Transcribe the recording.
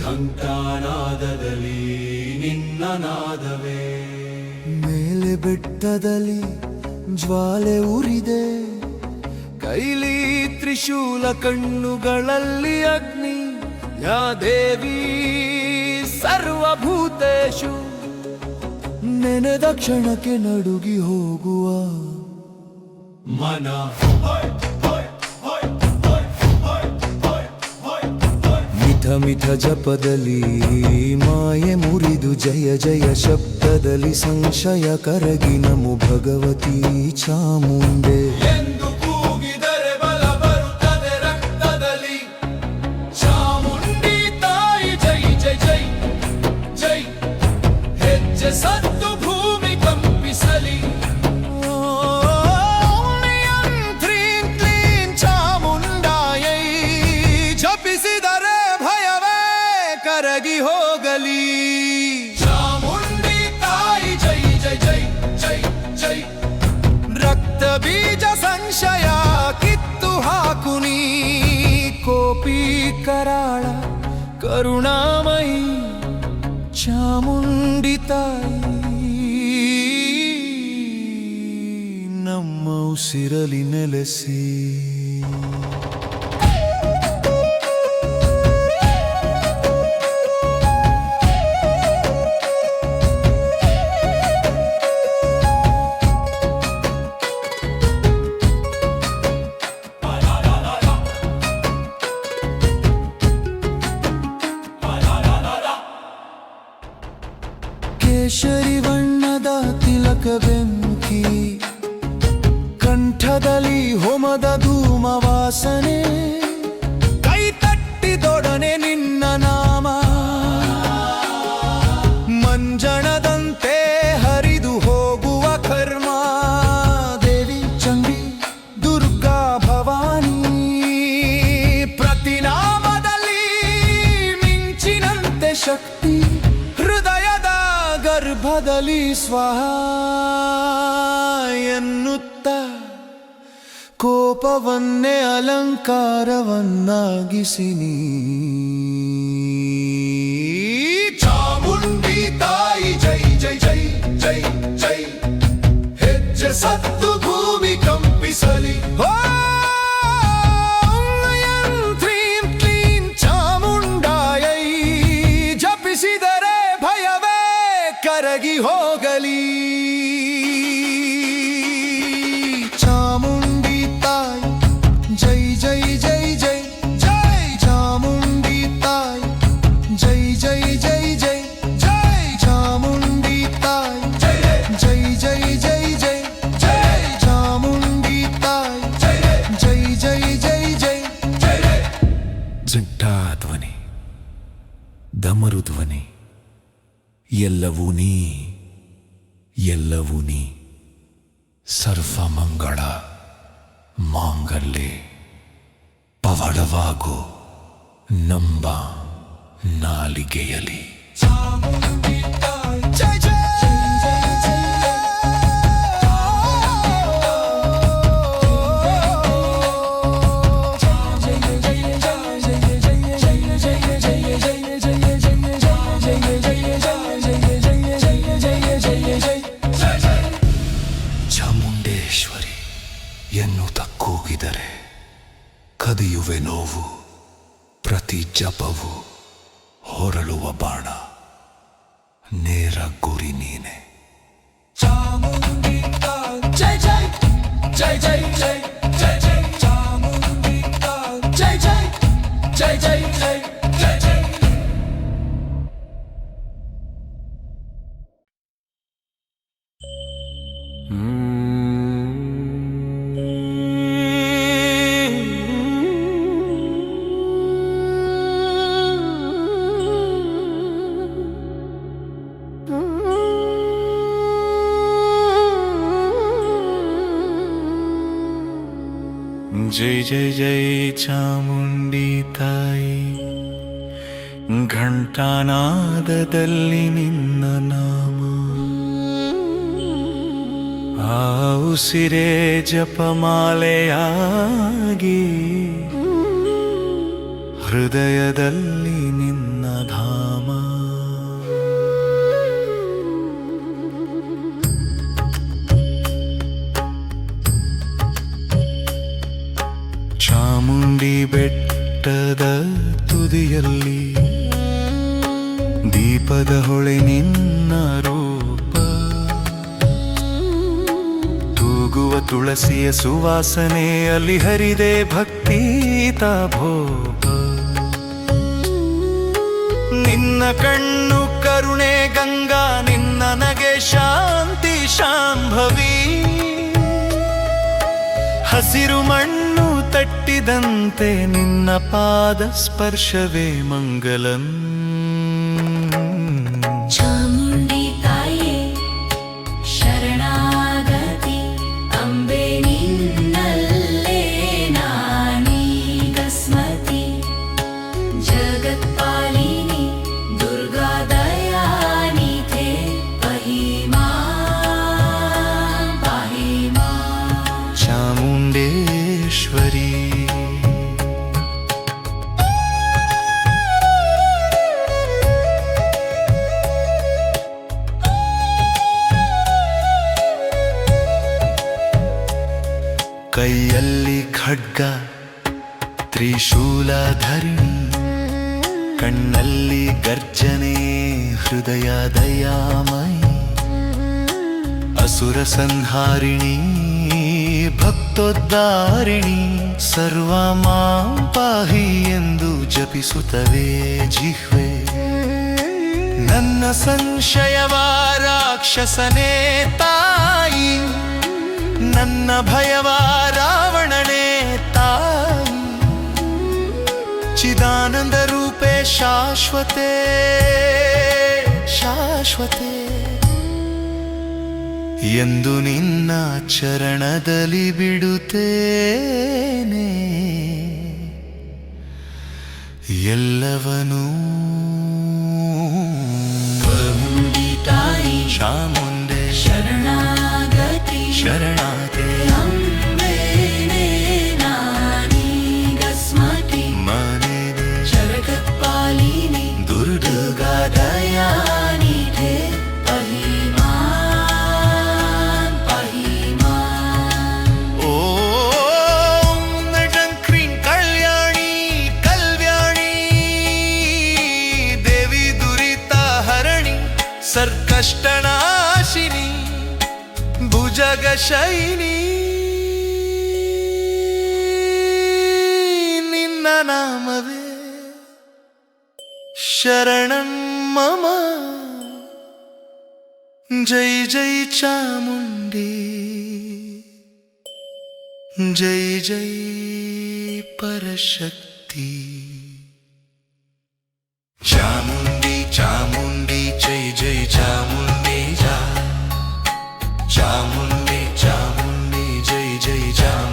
ಘಂಟಾನಾದದಲ್ಲಿ ನಿನ್ನ ನಾದವೇ ಮೇಲೆ ಬೆಟ್ಟದಲ್ಲಿ ಜ್ವಾಲೆ ಉರಿದೆ ಕೈಲಿ ತ್ರಿಶೂಲ ಕಣ್ಣುಗಳಲ್ಲಿ ಅಗ್ನಿ. ಯಾ ದೇವಿ ಸರ್ವಭೂತೇಶು ನೆನೆದ ಕ್ಷಣಕ್ಕೆ ನಡುಗಿ ಹೋಗುವ. ಮನ. ಮಿಥ ಮಿಠ ಜಪದಲ್ಲಿ ಮಾಯೆ ಮುರಿದು ಜಯ ಜಯ ಶಬ್ದದಲ್ಲಿ ಸಂಶಯ ಕರಗಿ ನಮು ಭಗವತಿ ಚಾಮುಂಡೆ ಬೀಜ ಸಂಶಯ ಕಿತ್ತು ಹಾಕು ನೀ. ಕೋಪಿ ಕರಾಳ ಕರುಣಾಮಯಿ ಚಾಮುಂಡಿ ತಾಯಿ ನಮ್ಮ ಉಸಿರಲಿ ನೆಲೆಸಿ. ಕೇಸರಿ ಬಣ್ಣದ ತಿಲಕ ಬೆಂಕಿ. ಕಂಠದಲ್ಲಿ ಹೋಮದ ಧೂಮ ವಾಸನೆ ಕೈ ತಟ್ಟಿದೊಡನೆ ಸ್ವಹ ಎನ್ನುತ್ತ ಕೋಪವನ್ನೇ ಅಲಂಕಾರವನ್ನಾಗಿಸಿ ನೀ. ಚಾಮುಂಡಿ ತಾಯಿ ಜೈ ಜೈ ಜೈ ಜೈ ಜೈ. ಹೆಜ್ಜೆ ಸತ್ತು ಭೂಮಿ ಕಂಪಿಸಲಿ. ಕರಗಿ ಹೋಗಲಿ काली चामुंडी ताई जय जय जय जय जय जय जय जय जय जय जय जय जय जय जय चामुंडी जय जय जय जय जय ಜಿಂಟಾಧ್ವನಿ ದಮರುಧ್ವನಿ ಎಲ್ಲವೂ ನೀ ಸರ್ವ ಮಂಗಳ ಮಾಂಗಲ್ಯ ಪವಳವಾಗು ನಂಬ ನಾಲಿಗೆಯಲಿ ಎನ್ನುತ್ತ ಕೂಗಿದರೆ ಕದಿಯುವೆ ನೋವು, ಪ್ರತಿ ಜಪವು ಹೊರಳುವ ಬಾಣ. ನೇರ ಗುರಿ ನೀನೆ. ಜೈ ಜೈ ಜೈ ಜೈ ಜೈ ಜೈ ಜೈ ಜೈ ಜೈ ಜೈ ಜೈ ಜೈ ಜೈ ಚಾಮುಂಡಿ ತಾಯಿ. ಘಂಟಾನಾದದಲ್ಲಿ ನಿನ್ನ ನಾಮ. ಆ ಉಸಿರೇ ಜಪಮಾಲೆಯಾಗಿ. ಹೃದಯದಲ್ಲಿ ತುಳಸಿಯ ಸುವಾಸನೆ ಅಲ್ಲಿ ಹರಿದೆ ಭಕ್ತಿ ಭೋಗ ನಿನ್ನ ಕಣ್ಣು ಕರುಣೆ ಗಂಗಾ, ನಿನ್ನ ನಗೆ ಶಾಂತಿ ಶಾಂಭವಿ. ಹಸಿರು ಮಣ್ಣು ತಟ್ಟಿದಂತೆ ನಿನ್ನ ಪಾದ ಸ್ಪರ್ಶವೇ ಮಂಗಲಂ. ಕೈಯಲ್ಲಿ ಖಡ್ಗ ತ್ರಿಶೂಲಧರಿಣಿ ಕಣ್ಣಲ್ಲಿ ಗರ್ಜನೆ, ಹೃದಯ ದಯಾಮಯಿ, ಅಸುರ ಸಂಹಾರಿಣಿ, ಭಕ್ತೋದ್ಧಾರಿಣಿ, ಸರ್ವ ಪಾಹಿ ಎಂದು ಜಪಿಸುತ್ತವೆ ಜಿಹ್ವೆ. ನನ್ನ ಸಂಶಯವ ರಾಕ್ಷಸನೇ ತಾಯಿ, ನನ್ನ ಭಯವ ಶಾಶ್ವತೆ ಶಾಶ್ವತೆ. ಎಂದು ನಿನ್ನ ಚರಣದಲ್ಲಿ ಬಿಡುತ್ತೇನೆ. ಎಲ್ಲವನೂ. ತಾಯಿ. ಚಾಮುಂಡೆ ಸರ್ಕಷ್ಟನಾಶಿನಿ ಭುಜಗ ಶೈನಿ ನಿನ್ನ ನಾಮವೇ ಶರಣಂ ಮಮ ಜೈ ಜೈ ಚಾಮುಂಡಿ ಜೈ ಜೈ ಪರಶಕ್ತಿ ಜೈ